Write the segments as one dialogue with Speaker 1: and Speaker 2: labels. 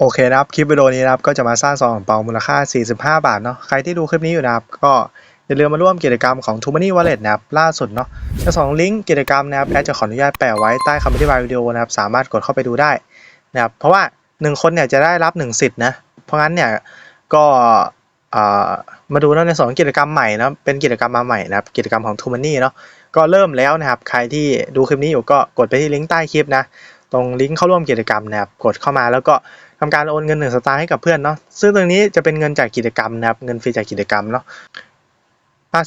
Speaker 1: โอเคนะครับ คลิปวิดีโอนี้นะครับ ก็จะมาสร้างซองของเปามูลค่า 45 บาทเนาะ ใครที่ดูคลิปนี้อยู่นะครับ ก็อย่าลืมมาร่วมกิจกรรมของ t o m o n y Wallet นะครับ ล่าสุดเนาะทั้งสองลิงก์กิจกรรมนะครับ แอดจะขออนุญาตแปะไว้ใต้คำอธิบายวิดีโอนะครับ สามารถกดเข้าไปดูได้นะครับ เพราะว่า 1 คนเนี่ยจะได้รับ 1 สิทธิ์นะ เพราะงั้นเนี่ย ก็เอ่อมาดูนะในสองกิจกรรมใหม่นะเป็นกิจกรรมมาใหม่นะครับ กิจกรรมของ t o m o n y เนาะ ก็เริ่มแล้วนะครับ ใครที่ดูคลิปนี้อยู่ก็กดไปที่ลิงก์ใต้คลิปนะ ตรงลิงก์เข้าร่วมกิจกรรมนะครับกดเข้ามาแล้วก็ทำการโอนเงินหนึ่งสตางค์ให้กับเพื่อนเนาะซึ่งตรงนี้จะเป็นเงินจากกิจกรรมนะครับเงินฟรีจากกิจกรรมเนาะ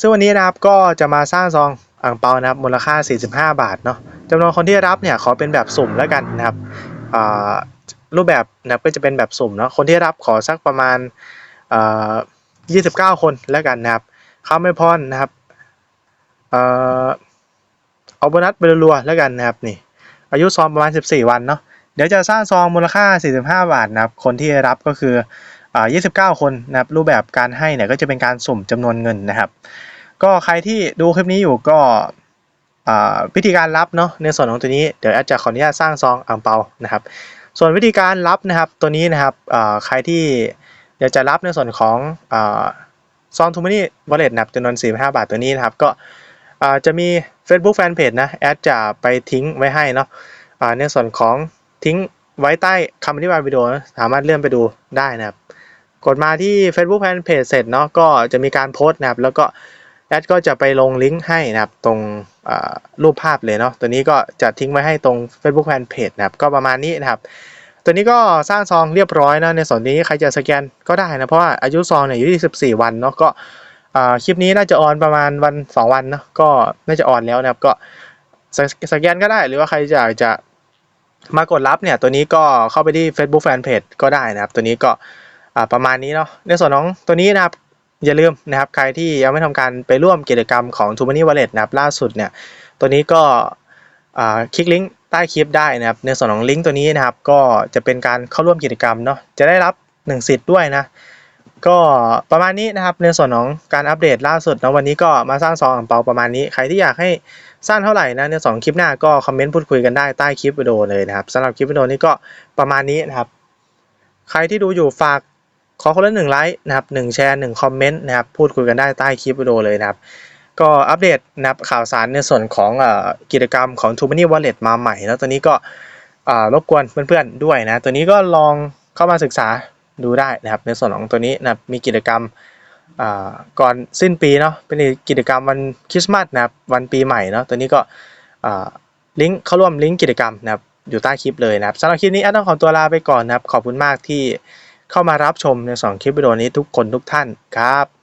Speaker 1: ซึ่งวันนี้นะครับก็จะมาสร้างซองอ่างเปานะครับมูลค่า 45 บาทเนาะจำนวนคนที่รับเนี่ยขอเป็นแบบสุ่มแล้วกันนะครับรูปแบบนะครับก็จะเป็นแบบสุ่มเนาะคนที่รับขอสักประมาณอ่า29คนแล้วกันนะครับเข้าไม่พรนะครับเอ่อเอาโบนัสไปรัวๆแล้วกันนะครับนี่ อายุซองประมาณ 14 วันเนาะเดี๋ยวจะสร้างซองมูลค่า 45 บาทนะครับคนที่รับก็คืออ่า29 คนนะครับรูปแบบการให้เนี่ยก็จะเป็นการสุ่มจำนวนเงินนะครับ ก็ใครที่ดูคลิปนี้อยู่ก็อ่าวิธีการรับเนาะในส่วนของตัวนี้เดี๋ยวอดจจะขออนุญาตสร้างซองอ่างเปานะครับ ส่วนวิธีการรับนะครับตัวนี้นะครับใครที่อยากจะรับในส่วนของอซองทูมานี่วอลเล็ตนะครับจำนวน45 บาทตัวนี้นะครับก็ อ่าจะมี Facebook Fanpage นะแอดจะไปทิ้งไว้ให้เนาะอ่าในส่วนของทิ้งไว้ใต้คำอธิบายวิดีโอนะสามารถเลื่อนไปดูได้นะครับ กดมาที่ Facebook Fanpage เสร็จเนาะก็จะมีการโพสต์นะครับแล้วก็แอดก็จะไปลงลิงก์ให้นะครับตรงรูปภาพเลยเนาะตัวนี้ก็จะทิ้งไว้ให้ตรง Facebook Fanpage นะครับก็ประมาณนี้นะครับตัวนี้ก็สร้างซองเรียบร้อยนะในส่วนนี้ใครจะสแกนก็ได้นะเพราะว่าอายุซองเนี่ยอยู่ที่14 วันเนาะก็ คลิปนี้น่าจะออนประมาณวัน 2 วันนะก็น่าจะออนแล้วนะครับ ก็สสแกนก็ได้หรือว่าใครอยากจะมากดรับเนี่ย ตัวนี้ก็เข้าไปที่ Facebook Fanpage ก็ได้นะครับ ตัวนี้ก็ประมาณนี้เนาะในส่วนของตัวนี้นะครับ อย่าลืมนะครับ ใครที่ยังไม่ทำการไปร่วมกิจกรรมของ t o m o n y Wallet นะครับล่าสุดเนี่ย ตัวนี้ก็คลิกลิงก์ใต้คลิปได้นะครับ ในส่วนของลิงก์ตัวนี้นะครับ ก็จะเป็นการเข้าร่วมกิจกรรมเนาะจะได้รับ 1 สิทธิ์ด้วยนะ ก็ประมาณนี้นะครับในส่วนของการอัปเดตล่าสุดนะวันนี้ก็มาสร้างซองอ่างเปาประมาณนี้ ใครที่อยากให้สั้นเท่าไหร่นะในสองคลิปหน้าก็คอมเมนต์พูดคุยกันได้ใต้คลิปวิดีโอเลยนะครับสำหรับคลิปวิดีโอนี้ก็ประมาณนี้นะครับ ใครที่ดูอยู่ฝากขอคนละหนึ่งไลค์นะครับหนึ่งแชร์หนึ่งคอมเมนต์นะครับพูดคุยกันได้ใต้คลิปวิดีโอเลยนะครับ ก็อัปเดตนะครับข่าวสารในส่วนของกิจกรรมของ t o m o n y Wallet มาใหม่ แล้วตัวนี้ก็รบกวนเพื่อนๆด้วยนะตัวนี้ก็ลองเข้ามาศึกษา ดูได้นะครับ ในส่วนของตัวนี้นะมีกิจกรรมก่อนสิ้นปีเนาะเป็นกิจกรรมวันคริสต์มาสนะครับวันปีใหม่เนาะตัวนี้ก็ลิงก์เข้าร่วมลิงก์กิจกรรมนะครับอยู่ใต้คลิปเลยนะครับสำหรับคลิปนี้แอดต้องขอตัวลาไปก่อนนะครับ ขอบคุณมากที่เข้ามารับชมในสองคลิปวิดีโอนี้ทุกคนทุกท่านครับ